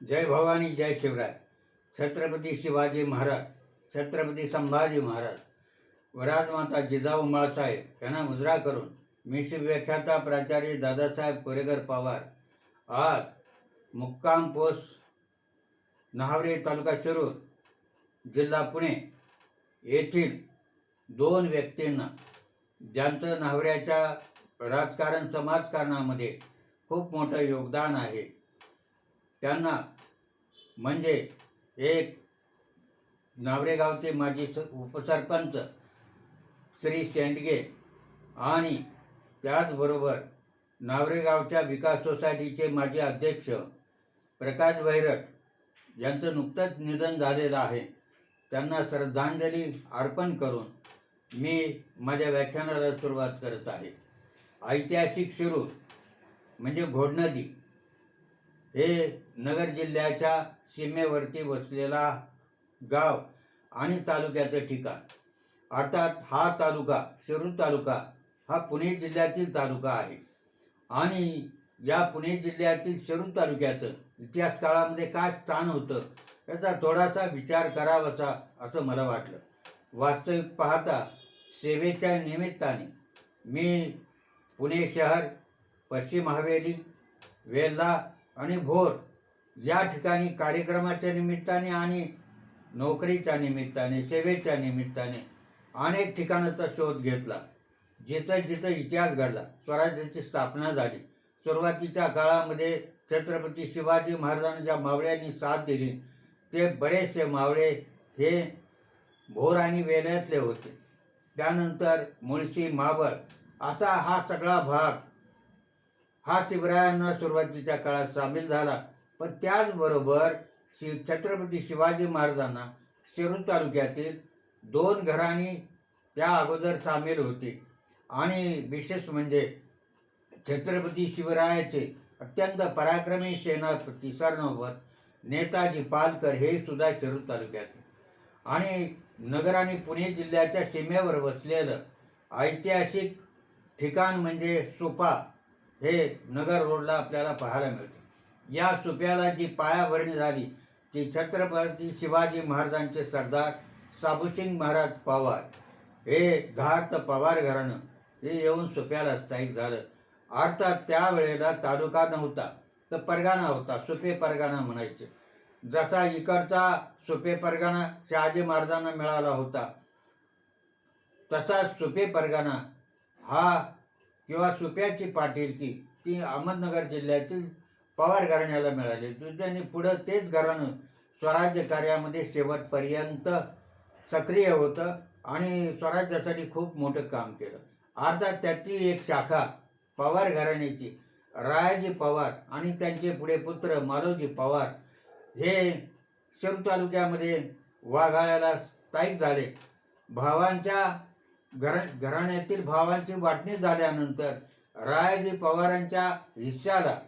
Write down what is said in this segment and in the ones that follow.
जय भवानी जय शिवराय. छत्रपती शिवाजी महाराज छत्रपती संभाजी महाराज वराजमाता जिजाऊ माळसाहेब यांना मुजरा करून मी शिवव्याख्याता प्राचार्य दादासाहेब कोरेगर पवार आज मुक्काम पोस्ट नहावरे तालुका शिरूर जिल्हा पुणे येथील दोन व्यक्तींना ज्यांचं नावऱ्याच्या राजकारण समाजकारणामध्ये खूप मोठं योगदान आहे. त्यांना म्हणजे एक नावरेगावचे माजी स उपसरपंच श्री शेंडगे आणि त्याचबरोबर नावरेगावच्या विकास सोसायटीचे माजी अध्यक्ष प्रकाश भैरट यांचं नुकतंच निधन झालेलं आहे. त्यांना श्रद्धांजली अर्पण करून मी माझ्या व्याख्यानाला सुरुवात करत आहे. ऐतिहासिक शिरूर म्हणजे घोडनदी हे नगर जिल्ह्याच्या सीमेवरती वसलेला गाव आणि तालुक्याचं ठिकाण. अर्थात हा तालुका शिरूर तालुका हा पुणे जिल्ह्यातील तालुका आहे. आणि या पुणे जिल्ह्यातील शिरूर तालुक्याचं इतिहास काळामध्ये काय स्थान होतं याचा थोडासा विचार करावासा असं मला वाटलं. वास्तविक पाहता सेवेच्या निमित्ताने मी पुणे शहर पश्चिम हवेली वेल्हा आणि भोर या ठिकाणी कार्यक्रमाच्या निमित्ताने आणि नोकरीच्या निमित्ताने सेवेच्या निमित्ताने अनेक ठिकाणाचा शोध घेतला. जिथं जिथं इतिहास घडला स्वराज्याची स्थापना झाली सुरुवातीच्या काळामध्ये छत्रपती शिवाजी महाराजांच्या मावळ्यांनी साथ दिली ते बरेचसे मावळे हे भोर आणि वेल्यातले होते. त्यानंतर मुळशी मावळ असा हा सगळा भाग हा शिवरायांना सुरुवातीच्या काळात सामील झाला. पण त्याचबरोबर शि छत्रपती शिवाजी महाराजांना शिरूर तालुक्यातील दोन घराणी त्या अगोदर सामील होती. आणि विशेष म्हणजे छत्रपती शिवरायाचे अत्यंत पराक्रमी सेनापती सरनोबत नेताजी पालकर हे सुद्धा शिरूर तालुक्यात आणि नगर आणि पुणे जिल्ह्याच्या सीमेवर वसलेलं ऐतिहासिक ठिकाण म्हणजे सुपा. हे नगर रोडला आपल्याला पाहायला मिळते. या सुप्याला जी पायाभरणी झाली ती छत्रपती शिवाजी महाराजांचे सरदार साबुसिंग महाराज पवार. हे घार्त पवार घराणं हे येऊन सुप्याला स्थायिक झालं. अर्थात त्यावेळेला तालुका नव्हता तर परगाणा होता सुपे परगाणा म्हणायचे. जसा इकडचा सुपे परगाणा शहाजी महाराजांना मिळाला होता तसाच सुपे परगाणा हा किंवा सुप्याची पाटीलकी ती अहमदनगर जिल्ह्यातील पवार घराण्याला मिळाली. दुसऱ्याने पुढं तेच घराणं स्वराज्य कार्यामध्ये शेवटपर्यंत सक्रिय होतं आणि स्वराज्यासाठी खूप मोठं काम केलं. अर्थात त्यातली एक शाखा पवार घराण्याची रायाजी पवार आणि त्यांचे पुढे पुत्र मालोजी पवार हे शिरूर तालुक्यामध्ये वाघाळ्याला स्थायिक झाले. भावांच्या घरा घराण्यातील भावांची वाटणी झाल्यानंतर रायाजी पवारांच्या हिस्साला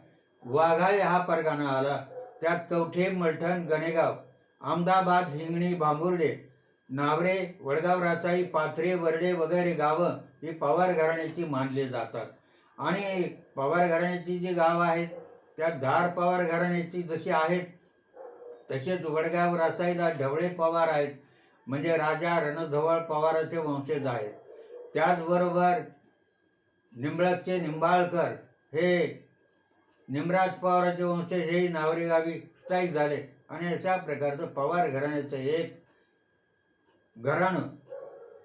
वाघाळे हा परगाणा आला. त्यात कवठे मलठण गणेगाव अहमदाबाद हिंगणी बांबुर्डे नावरे वडगाव रासाई पाथरे वरडे वगैरे गावं ही पवार घराण्याची मानली जातात. आणि पवार घराण्याची जी गावं आहेत त्यात धार पवार घराण्याची जशी आहेत तसेच वडगाव रासाईला ढवळे पवार आहेत. म्हणजे राजा रणधवळ पवाराचे वंशज आहेत. त्याचबरोबर निंबळकचे निंबाळकर हे निमराज पवाराचे वंशज हे नावरी गावी स्थायिक झाले. आणि अशा प्रकारचं पवार घराण्याचं एक घराणं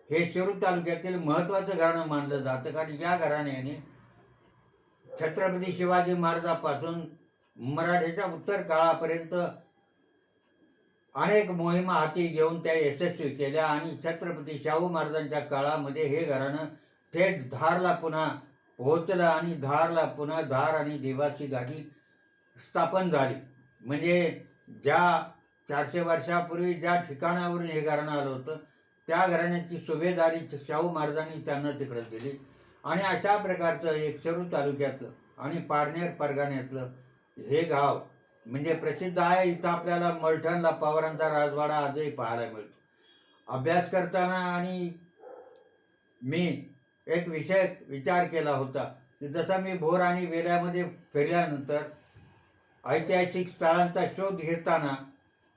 हे शिरूर तालुक्यातील महत्त्वाचं घराणं मानलं जातं. कारण या घराण्याने छत्रपती शिवाजी महाराजापासून मराठ्याच्या उत्तर काळापर्यंत अनेक मोहिमा हाती घेऊन त्या यशस्वी केल्या आणि छत्रपती शाहू महाराजांच्या काळामध्ये हे घराणं थेट धारला पुन्हा पोहोचलं आणि धारला पुन्हा धार आणि देवाची गाठी स्थापन झाली. म्हणजे ज्या चारशे वर्षापूर्वी ज्या ठिकाणावरून हे घराणं आलं होतं त्या घराण्याची सुभेदारी शाहू महाराजांनी त्यांना तिकडे दिली. आणि अशा प्रकारचं एक शरू तालुक्यातलं आणि पारनेर परगाण्यातलं हे गाव म्हणजे प्रसिद्ध आहे इथं आपल्याला मलठणला पवारांचा राजवाडा आजही पाहायला मिळतो. अभ्यास करताना आणि मी एक विषय विचार केला होता की जसा मी भोर आणि वेऱ्यामध्ये फिरल्यानंतर ऐतिहासिक स्थळांचा शोध घेताना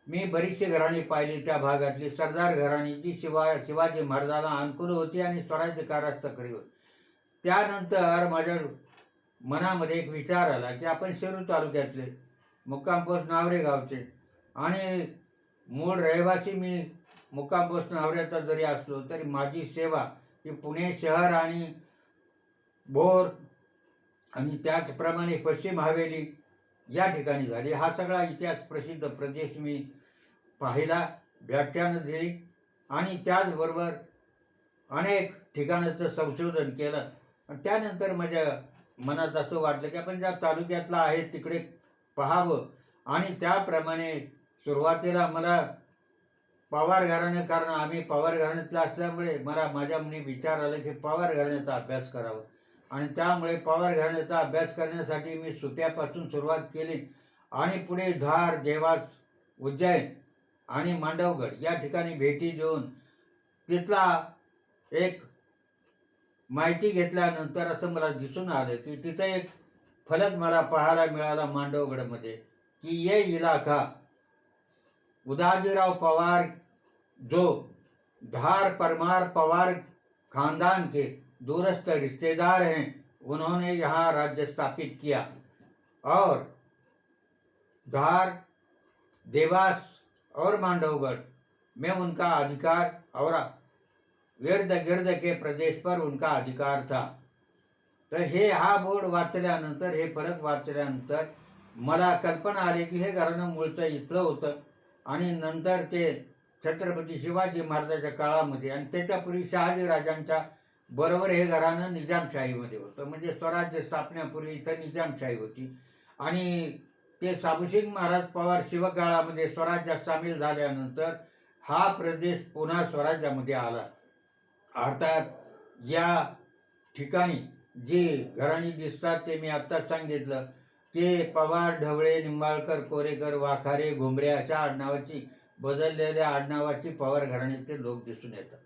मी बरीचशी घराणी पाहिली. त्या भागातली सरदार घराणी जी शिवा शिवाजी महाराजांना अनुकूल होती आणि स्वराज्य कारस्थ करी होती. त्यानंतर माझ्या मनामध्ये एक विचार आला की आपण शिरूर तालुक्यातले मुक्कामपोस्ट नावरे गावचे. आणि मूळ रहिवासी मी मुक्कामपोस्ट नावऱ्याचा जरी असलो तरी माझी सेवा ही पुणे शहर आणि भोर आणि त्याचप्रमाणे पश्चिम हवेली या ठिकाणी झाली. हा सगळा इतिहास प्रसिद्ध प्रदेश मी पाहिला व्याख्यानं दिली आणि त्याचबरोबर अनेक ठिकाणाचं संशोधन केलं. आणि त्यानंतर माझ्या मनात असं वाटलं की आपण ज्या तालुक्यातला आहे तिकडे पहावं. आणि त्याप्रमाणे सुरुवातीला मला पवार घराणं कारण आम्ही पवार घराण्यातलं असल्यामुळे मला माझ्या मनी विचार आला की पवार घराण्याचा अभ्यास करावा. आणि त्यामुळे पवार घराण्याचा अभ्यास करण्यासाठी मी सुप्यापासून सुरुवात केली. आणि पुढे धार देवास उज्जैन आणि मांडवगड या ठिकाणी भेटी देऊन तिथला एक माहिती घेतल्यानंतर असं मला दिसून आलं की तिथं एक फलक मला पाहायला मिळाला मांडवगडमध्ये की ये इलाका उदाजीराव पवार जो धार परमार पवार खानदान के दूरस्थ रिश्तेदार हैं, उन्होंने यहाँ राज्य स्थापित किया। और धार, देवास और मांडवगढ़ में उनका अधिकार और गिर्द गिर्द के प्रदेश पर उनका अधिकार था। तर हे हा बोर्ड वाचल्यानंतर हे फरक वाचल्यानंतर मला कल्पना आली की हे घराणं मूळचं इथलं होतं. आणि नंतर ते छत्रपती शिवाजी महाराजाच्या काळामध्ये आणि त्याच्यापूर्वी शहाजी राजांच्या बरोबर हे घराणं निजामशाहीमध्ये होतं. म्हणजे स्वराज्य स्थापण्यापूर्वी इथं निजामशाही होती. आणि ते साबुसिंग महाराज पवार शिवकाळामध्ये स्वराज्यात सामील झाल्यानंतर हा प्रदेश पुन्हा स्वराज्यामध्ये आला. अर्थात या ठिकाणी जी घराणी दिसतात ते मी आत्ताच सांगितलं. ते पवार ढवळे निंबाळकर कोरेकर वाखारे घुमरे अशा आडनावाची बदललेल्या आडनावाची पवार घराण्याचे लोक दिसून येतात.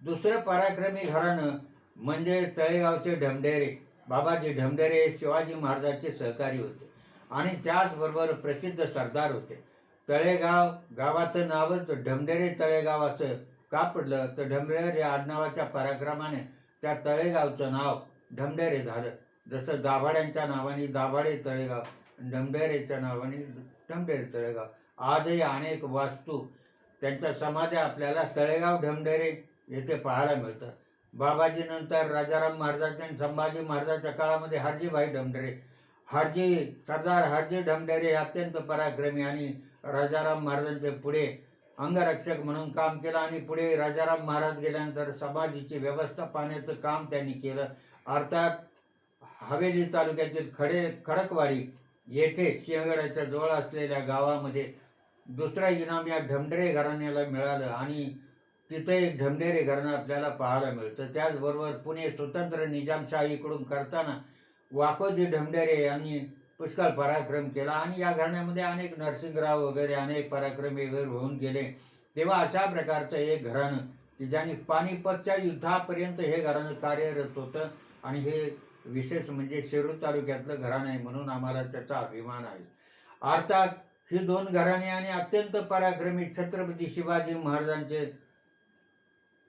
दुसरं पराक्रमी घराणं म्हणजे तळेगावचे ढमढेरे. बाबाजी ढमढेरे हे शिवाजी महाराजांचे सहकारी होते. आणि त्याचबरोबर प्रसिद्ध सरदार होते. तळेगाव गावाचं नावच ढमढेरे तळेगाव असं का पडलं? तर ढमढेरे या आडनावाच्या पराक्रमाने त्या तळेगावचं नाव ढमढेरे झालं. जसं दाभाड्यांच्या नावाने दाभाडे तळेगाव ढमढेरेच्या नावाने ढमढेरे तळेगाव. आजही अनेक वास्तू त्यांच्या समाध्या आपल्याला तळेगाव ढमढेरे येथे पाहायला मिळतात बाबाजीनंतर राजाराम महाराजांच्या आणि संभाजी महाराजाच्या काळामध्ये हरजीभाई ढमढेरे. हरजी सरदार हरजी ढमढेरे अत्यंत पराक्रमी आणि राजाराम महाराजांचे पुढे अंगरक्षक म्हणून काम केलं आणि पुढे राजाराम महाराज गेल्यानंतर समाधीची व्यवस्था पाहण्याचं काम त्यांनी केलं. अर्थात हवेली तालुक्यातील खडे खडकवाडी येथे सिंहगडाच्या जवळ असलेल्या गावामध्ये दुसरा इनाम या ढमढेरे घराण्याला मिळालं आणि तिथं एक ढमढेरे घराणं आपल्याला पाहायला मिळतं. त्याचबरोबर पुणे स्वतंत्र निजामशाहीकडून करताना वाकोजी ढमढेरे यांनी पुष्कळ पराक्रम केला आणि या घराण्यामध्ये अनेक नरसिंहराव वगैरे अनेक पराक्रमी वगैरे होऊन गेले. तेव्हा अशा प्रकारचं एक घराणं की ज्याने पानिपतच्या युद्धापर्यंत हे घराणं कार्यरत होतं. आणि हे विशेष म्हणजे शिरूर तालुक्यातलं घराणं आहे म्हणून आम्हाला त्याचा अभिमान आहे. अर्थात ही दोन घराणे आणि अत्यंत पराक्रमी छत्रपती शिवाजी महाराजांचे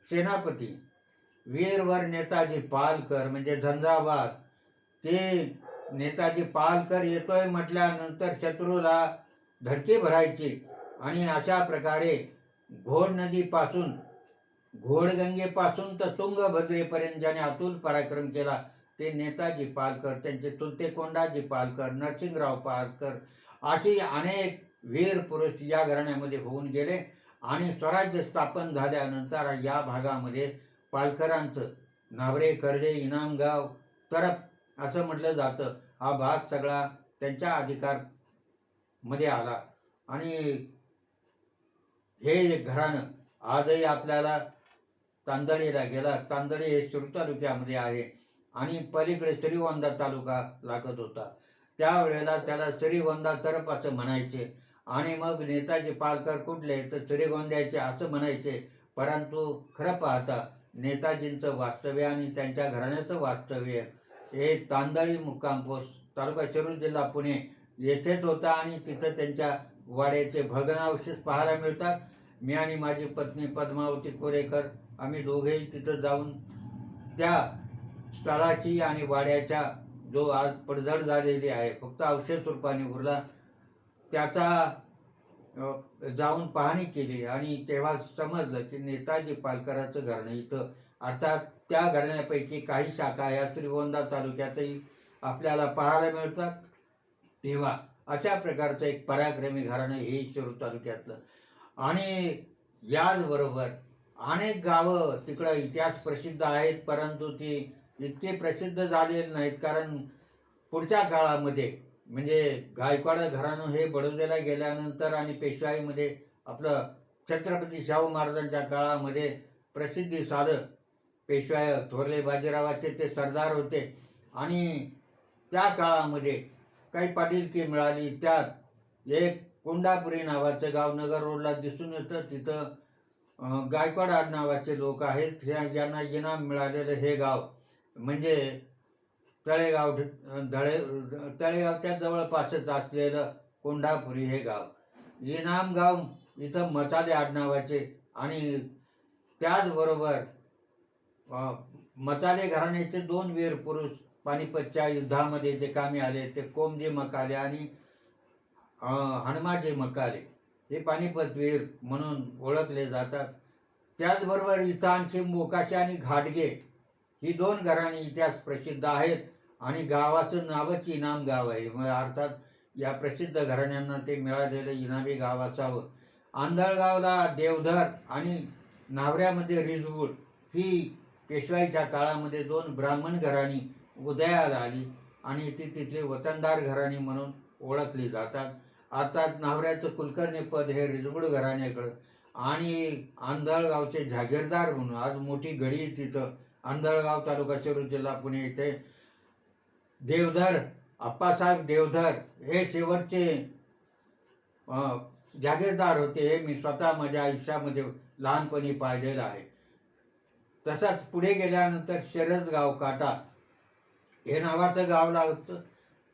सेनापती वीरवर नेताजी पालकर म्हणजे झंझावात ते नेताजी पालकर येतोय म्हटल्यानंतर शत्रूला धडकी भरायची आणि अशा प्रकारे घोड नदीपासून घोडगंगेपासून तर तुंगभद्रेपर्यंत ज्याने अतुल पराक्रम केला ते नेताजी पालकर त्यांचे चुलते कोंडाजी पालकर नरसिंगराव पालकर असे अनेक वीर पुरुष या घराण्यामध्ये होऊन गेले आणि स्वराज्य स्थापन झाल्यानंतर या भागामध्ये पालकरांचं नावरे करडे इनामगाव तरप असं म्हटलं जातं. हा भाग सगळा त्यांच्या अधिकारमध्ये आला. आणि हे घराणं आजही आपल्याला तांदळीला गेला. तांदळी हे शिरूर तालुक्यामध्ये आहे. आणि पलीकडे श्रीगोंदा तालुका लागत होता. त्यावेळेला त्याला श्रीगोंदा तरफ असं म्हणायचे. आणि मग नेताजी पालकर कुठले? तर श्रीगोंद्याचे असं म्हणायचे. परंतु खरं पाहता नेताजींचं वास्तव्य आणि त्यांच्या घराण्याचं वास्तव्य हे तांदळी मुक्काम पोस्ट तालुका शिरूर जिल्हा पुणे येथेच होता आणि तिथं त्यांच्या वाड्याचे भग्नावशेष पाहायला मिळतात. मी आणि माझी पत्नी पद्मावती कोरेकर आम्ही दोघेही तिथं जाऊन त्या स्थळाची आणि वाड्याच्या जो आज पडझड झालेली आहे फक्त अवशेष रूपाने उरला त्याचा जाऊन पाहणी केली. आणि तेव्हा समजलं की नेताजी पालकराचं घराणं इथं अर्थात त्या घराण्यापैकी काही शाखा या श्रीगोंदा तालुक्यातही आपल्याला पाहायला मिळतात. तेव्हा अशा प्रकारचं एक पराक्रमी घराणं हे शिरूर तालुक्यातलं. आणि याचबरोबर अनेक गावं तिकडं इतिहास प्रसिद्ध आहेत परंतु ती इतके प्रसिद्ध झालेली नाहीत. कारण पुढच्या काळामध्ये म्हणजे गायकवाड घराणं हे बडोद्याला गेल्यानंतर आणि पेशवाईमध्ये आपलं छत्रपती शाहू महाराजांच्या काळामध्ये प्रसिद्धी साधं पेशवाय थोरले बाजीरावाचे ते सरदार होते. आणि त्या काळामध्ये काही पाटीलकी मिळाली. त्यात एक कोंडापुरी नावाचं गाव नगर रोडला दिसून येतं. तिथं गायकवाड नावाचे लोक आहेत. ह्या यांना इनाम मिळालेलं हे गाव म्हणजे तळेगाव धळे तळेगावच्या जवळपासच असलेलं कोंढापुरी हे गाव. इनाम गाव इथं मचाले आडनावाचे आणि त्याचबरोबर अं, मचाले घराण्याचे दोन वीर पुरुष पानिपतच्या युद्धामध्ये जे कामी आले ते कोमजी मकाले आणि हनुमाजी मकाले. हे पानिपत वीर म्हणून ओळखले जातात. त्याचबरोबर इथं मोकाशे आणि घाटगे ही दोन घराणी इतिहास प्रसिद्ध आहेत आणि गावाचं नावच इनाम गाव आहे. मग अर्थात या प्रसिद्ध घराण्यांना ते मिळालेलं इनामी गाव असावं. आंधळगावला देवधर आणि नावऱ्यामध्ये रिजवूड ही पेशवाईच्या काळामध्ये दोन ब्राह्मण घराणी उदयाला आली आणि ती तिथली वतनदार घराणी म्हणून ओळखली जातात. अर्थात नावऱ्याचं कुलकर्णी पद हे रिजगुड घराण्याकडं. आणि आंधळगावचे जागीरदार म्हणून आज मोठी गडी आहे तिथं. आंधळगाव तालुका शिरूर जिल्हा पुणे इथे. देवधर अप्पासाहेब देवधर हे शेवटचे जागीरदार होते हे मी स्वतः माझ्या आयुष्यामध्ये लहानपणी पाहिलेलं आहे. तसंच पुढे गेल्यानंतर शरदगाव काटा हे नावाचं गाव लागतं.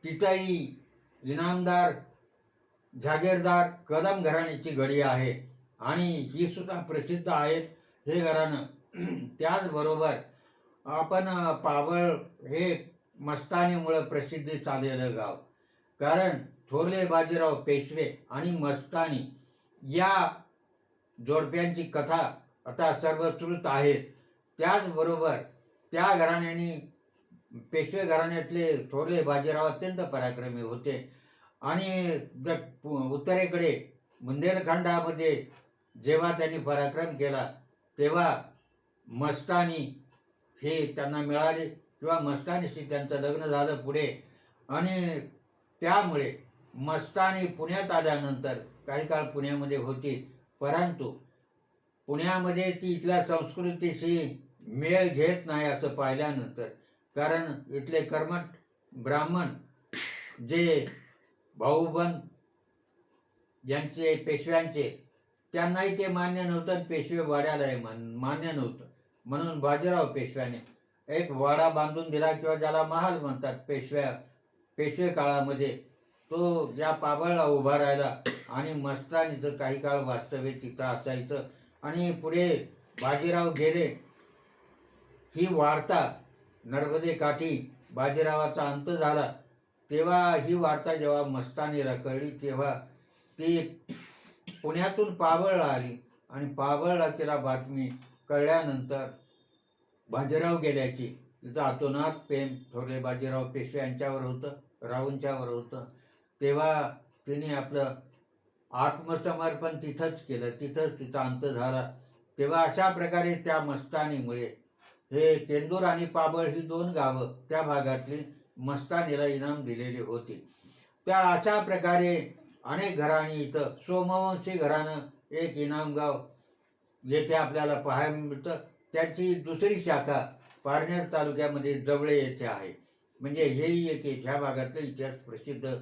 तिथंही इनामदार जागीरदार कदम घराण्याची गडी आहे. आणि ही सुद्धा प्रसिद्ध आहेत हे घराणं. त्याचबरोबर आपण पावळ हे मस्तानीमुळं प्रसिद्धी चाललेलं गाव. कारण थोरले बाजीराव पेशवे आणि मस्तानी या जोडप्यांची कथा आता सर्वश्रुत आहे. त्याचबरोबर त्या घराण्याने पेशवे घराण्यातले थोरले बाजीराव अत्यंत पराक्रमी होते. आणि पु- उत्तरेकडे बुंदेलखंडामध्ये जेव्हा त्यांनी पराक्रम केला तेव्हा मस्तानी हे त्यांना मिळाले किंवा मस्तानीशी त्यांचं लग्न झालं पुढे. आणि त्यामुळे मस्तानी पुण्यात आल्यानंतर काही काळ पुण्यामध्ये होती. परंतु पुण्यामध्ये ती इथल्या संस्कृतीशी मेळ घेत नाही असं पाहिल्यानंतर कारण इथले कर्मठ ब्राह्मण जे भाऊबंद ज्यांचे पेशव्यांचे त्यांनाही ते मान्य नव्हतं पेशवे वाड्यालाही मान मान्य नव्हतं. म्हणून बाजीराव पेशव्याने एक वाडा बांधून दिला किंवा ज्याला महाल म्हणतात पेशव्या पेशवे काळामध्ये तो या पाबळला उभा राहिला आणि मस्तानीचं काही काळ वास्तव्य तिथं असायचं आणि पुढे बाजीराव गेले ही वार्ता नर्मदे काठी बाजीरावाचा अंत झाला. तेव्हा ही वार्ता जेव्हा मस्तानीला कळली तेव्हा ती पुण्यातून पाबळला आली. आणि पाबळला तिला बातमी कळल्यानंतर बाजीराव गेल्याची. तिचा अतोनात प्रेम थोरले बाजीराव पेशवे यांच्यावर होतं राऊंच्यावर होतं. तेव्हा तिने आपलं आत्मसमर्पण तिथंच केलं तिथंच तिचा अंत झाला. तेव्हा अशा प्रकारे त्या मस्तानीमुळे हे केंदूर आणि पाबळ ही दोन गावं त्या भागातली मस्तानीला इनाम दिलेली होती. त्या अशा प्रकारे अनेक घराणी इथं सोमवंशी घराणं एक इनाम गाव येथे आपल्याला पाहायला मिळतं. त्याची दुसरी शाखा पारनेर तालुक्यामध्ये जवळे येथे आहे. म्हणजे हेही एक एक ह्या भागातलं इतिहास प्रसिद्ध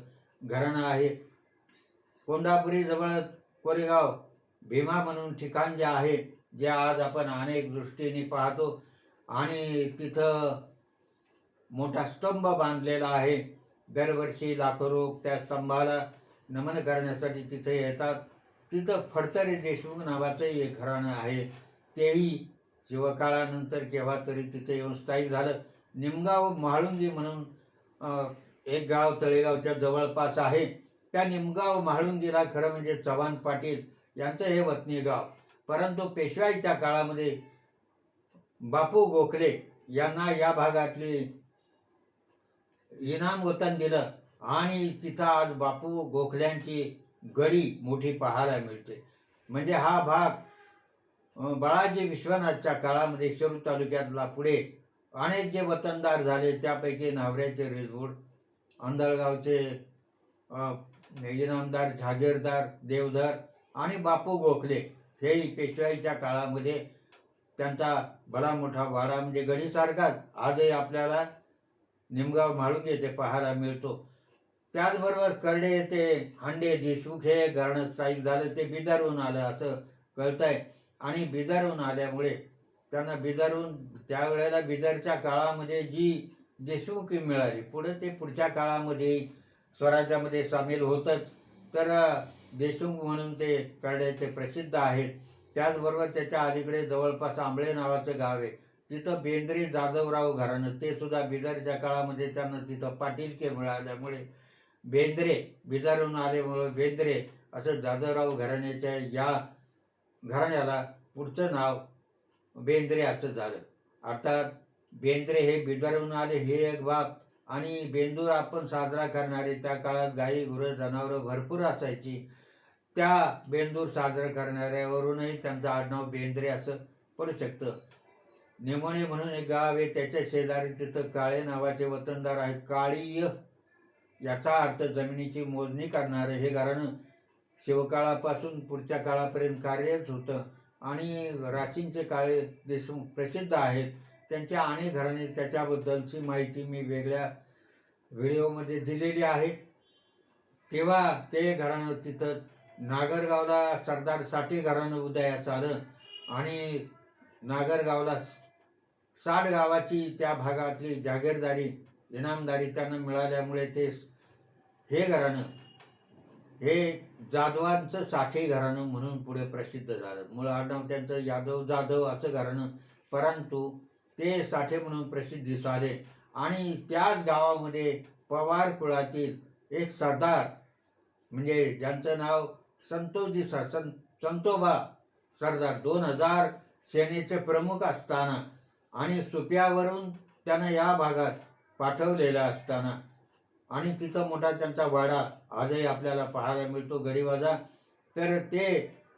घराणं आहे. कोंडापुरी जवळ कोरेगाव भीमा म्हणून ठिकाण जे आहे जे आज आपण अनेक दृष्टीने पाहतो. आणि तिथं मोठा स्तंभ बांधलेला आहे. दरवर्षी लाखो लोक त्या स्तंभाला नमन करण्यासाठी तिथे येतात. तिथं फडतरे देशमुख नावाचं एक घराणं आहे. तेही शिवकाळानंतर केव्हा तरी तिथे येऊन स्थायिक झालं. निमगाव महाळुंगी म्हणून एक गाव तळेगावच्या जवळपास आहे. त्या निमगाव महाळुंगीला खरं म्हणजे चव्हाण पाटील यांचं हे वतनी गाव. परंतु पेशवाईच्या काळामध्ये बापू गोखले यांना या भागातली इनाम वतन दिलं. आणि तिथं आज बापू गोखल्यांची गडी मोठी पाहायला मिळते. म्हणजे हा भाग बाळाजी विश्वनाथच्या काळामध्ये शिरूर तालुक्यातला पुढे अनेक जे वतनदार झाले त्यापैकी नावऱ्याचे रेजवूड आंधळगावचे इनामदार झागीरदार देवधर आणि बापू गोखले हेही पेशवाईच्या काळामध्ये त्यांचा भला मोठा वाडा म्हणजे गडीसारखाच. आजही आपल्याला निमगाव म्हाळुंगे येथे पाहायला मिळतो. त्याचबरोबर करडे येथे हांडे देशमुख हे घराणं स्थायिक झालं ते बिदरहून आलं असं कळत आहे आणि बिदरहून आल्यामुळे त्यांना बिदरहून त्यावेळेला बिदरच्या काळामध्ये जी देशमुखी मिळाली पुढे ते पुढच्या काळामध्ये स्वराज्यामध्ये सामील होतच. तर देशमुख म्हणून ते करड्याचे प्रसिद्ध आहेत. त्याचबरोबर त्याच्या अलीकडे जवळपास आंबळे नावाचं गाव आहे. तिथं बेंद्रे जाधवराव घराणं ते सुद्धा बिदरच्या काळामध्ये त्यांना तिथं पाटीलके मिळाल्यामुळे बेंद्रे बिदरहून आल्यामुळं बेंद्रे असं जाधवराव घराण्याच्या या घराण्याला पुढचं नाव बेंद्रे असं झालं. अर्थात बेंद्रे हे बिदरहून आले हे एक बाब आणि बेंदूर आपण साजरा करणारे त्या काळात गाई गुरं जनावरं भरपूर असायची. त्या बेंदूर साजरा करणाऱ्यावरूनही त्यांचं आडनाव बेंद्रे असं पडू शकतं. निमणे म्हणून एक गाव आहे त्याच्या शेजारी तिथं काळे नावाचे वतनदार आहेत. काळीय याचा अर्थ जमिनीची मोजणी करणारं. हे घराणं शिवकाळापासून पुढच्या काळापर्यंत कार्यच होतं. आणि राशींचे काळे देशमुख प्रसिद्ध आहेत. त्यांच्या आणि घराणे त्याच्याबद्दलची माहिती मी वेगळ्या व्हिडिओमध्ये दिलेली आहे. तेव्हा ते घराणं तिथं नागरगावला सरदार साठे घराणं उदयास आलं. आणि नागरगावला साठ गावाची त्या भागातली जागीरदारी इनामदारी त्यांना मिळाल्यामुळे ते हे घराणं हे जाधवांचं साठे घराणं म्हणून पुढे प्रसिद्ध झालं. मूळ आडनाव त्यांचं यादव जाधव असं घराणं. परंतु ते साठे म्हणून प्रसिद्धी आले आणि त्याच गावामध्ये पवार कुळातील एक सरदार म्हणजे ज्यांचं नाव संतोजी सं संतोबा सरदार दोन हजार सेनेचे प्रमुख असताना आणि सुप्यावरून त्यानं या भागात पाठवलेलं असताना आणि तिथं मोठा त्यांचा वाडा आजही आपल्याला पाहायला मिळतो गडीवाजा. तर ते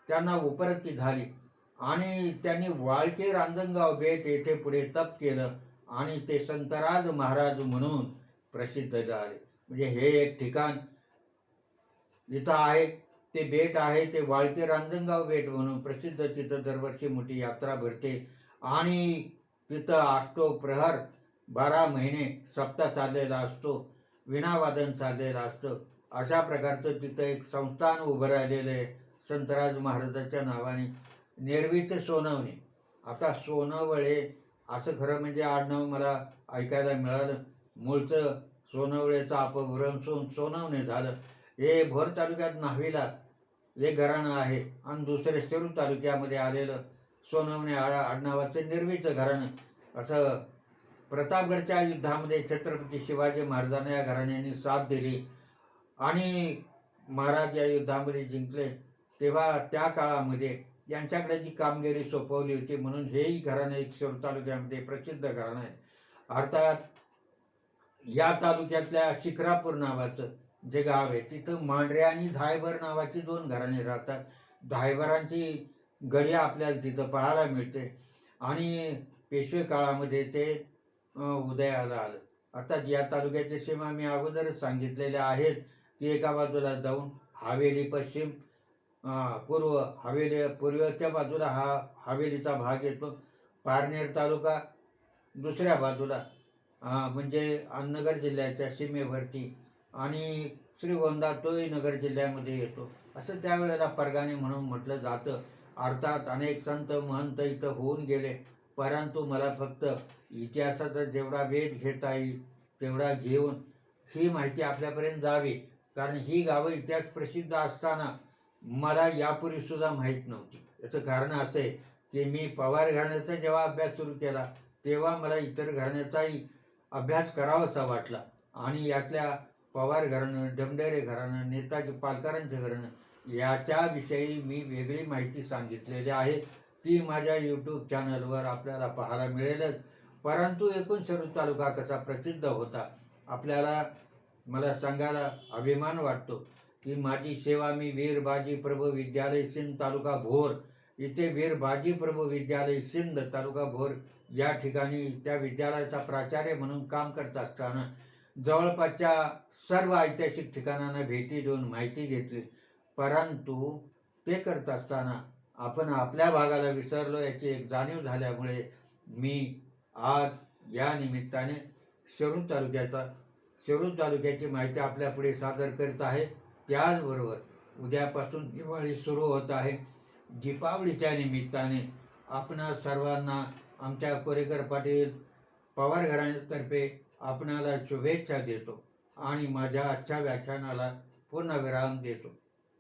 त्यांना उपरती झाली आणि त्यांनी वाळके रांजणगाव बेट येथे पुढे तप केलं आणि ते संतराज महाराज म्हणून प्रसिद्ध झाले. म्हणजे हे एक ठिकाण इथं आहे ते बेट आहे ते वाळके रांजणगाव बेट म्हणून प्रसिद्ध. तिथं दरवर्षी मोठी यात्रा भरते आणि तिथं आष्टो प्रहर बारा महिने सप्ताह चाललेला असतो विणावादन चाललेलं असतं. अशा प्रकारचं तिथं एक संस्थान उभं राहिलेलं आहे संतराज महाराजाच्या नावाने. नेरवीचं सोनवणे. आता सोनवळे असं खरं म्हणजे आडनाव मला ऐकायला मिळालं. मूळचं सोनवळेचं अपभ्रम सोन सोनवणे झालं. हे भोर तालुक्यात न्हावीला एक घराणं आहे. आणि दुसरे शिरूर तालुक्यामध्ये आलेलं सोनवणे आळा आडनावाचं निर्वीचं घराणं. असं प्रतापगडच्या युद्धामध्ये छत्रपती शिवाजी महाराजांना या घराण्याने साथ दिली. आणि महाराज या युद्धामध्ये जिंकले. तेव्हा त्या काळामध्ये यांच्याकडे जी कामगिरी सोपवली होती म्हणून हेही घराणं एक शिरूर तालुक्यामध्ये प्रसिद्ध घराणं आहे. अर्थात या तालुक्यातल्या शिखरापूर नावाचं जे गाव आहे तिथं मांढरे आणि धायबर नावाची दोन घराणे राहतात. धायबरांची गडिया आपल्याला तिथं पाहायला मिळते. आणि पेशवे काळामध्ये ते उदयाला आलं. अर्थात या तालुक्याच्या सीमा मी अगोदरच सांगितलेल्या आहेत की एका बाजूला जाऊन हवेली पश्चिम पूर्व हवेली पूर्वच्या बाजूला हा हवेलीचा भाग येतो. पारनेर तालुका दुसऱ्या बाजूला म्हणजे नगर जिल्ह्याच्या सीमेवरती आणि श्रीगोंदा तोही नगर जिल्ह्यामध्ये येतो. असं त्यावेळेला परगाणे म्हणून म्हटलं जातं. अर्थात अनेक संत महंत इथं होऊन गेले. परंतु मला फक्त इतिहासाचा जेवढा वेध घेता येईल तेवढा घेऊन ही माहिती आपल्यापर्यंत जावी. कारण ही गावं इतिहास प्रसिद्ध असताना मला यापूर्वीसुद्धा माहीत नव्हती. याचं कारण असं आहे की मी पवार घराण्याचा जेव्हा अभ्यास सुरू केला तेव्हा मला इतर घराण्याचाही अभ्यास करावासा वाटला. आणि यातल्या पवार घराणं डमडेरे घराणं नेताजी पालकरांचं घराणं याच्याविषयी मी वेगळी माहिती सांगितलेली आहे. ती माझ्या यूट्यूब चॅनलवर आपल्याला पाहायला मिळेलच. परंतु एकूण शरूर तालुका कसा प्रसिद्ध होता आपल्याला मला सांगायला अभिमान वाटतो की माझी सेवा मी वीर बाजी प्रभू विद्यालय सिंध तालुका भोर इथे वीर बाजी प्रभू विद्यालय सिंध तालुका भोर या ठिकाणी त्या विद्यालयाचा प्राचार्य म्हणून काम करत असताना जवळपासच्या सर्व ऐतिहासिक ठिकाणांना भेटी देऊन माहिती घेतली. परंतु ते करत असताना आपण आपल्या भागाला विसरलो याची एक जाणीव झाल्यामुळे मी आज या निमित्ताने शिरूर तालुक्याचा शिरूर तालुक्याची माहिती आपल्यापुढे सादर करीत आहे. त्याचबरोबर उद्यापासून दिवाळी सुरू होत आहे. दीपावलीच्या निमित्ताने आपणा सर्वांना आमच्या कोरेकर पाटील पवार घराण्यातर्फे आपणाला शुभेच्छा देतो आणि माझ्या आजच्या व्याख्यानाला पूर्ण विराम देतो.